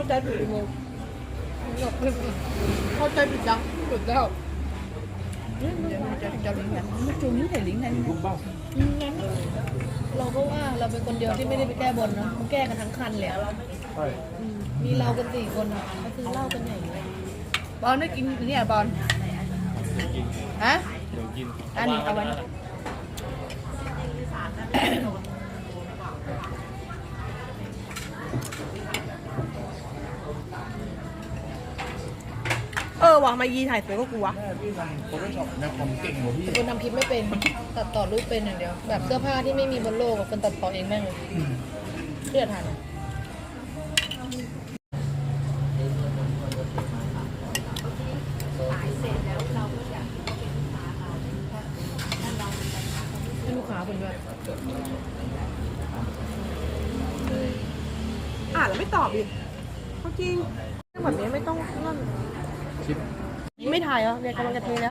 เข้าใจผิดโมหยกเพิ่มเข้าใจผิดจังสุดแล้วจะจะลิงก์กัน nó chung với thầy liễn này อืมงั้นเราก็ว่าเราเป็นคนเดียวที่ไม่ได้ไปแก้บนเนาะมันแก้กันทั้งคันเลยอะใช่อืมมีเรากันสี่คนอะก็คือเล่ากันใหญ่เลยบอลได้กินเนี่ยบอลฮะเดี๋ยวกินอันนี้เอาไว้ ออว่ะมายีถ่ายสวยก็กูวะแม่พี่ทำโฟโต้ช็อปแนวความเก่งกว่าพี่คนทำคลิปไม่เป็น ตัดต่อรูปเป็นอย่างเดียว แบบเสื้อผ้าที่ไม่มีบนโลกอะคนตัดต่อเองแม่งเลยเลือดทันให้ลูกค้าคนด้วยอ่านแล้วไม่ตอบอีกเขาจริงเรื่องแบบนี้ ไม่ถ่ายเหรอเรียกำลังจะเทแล้ว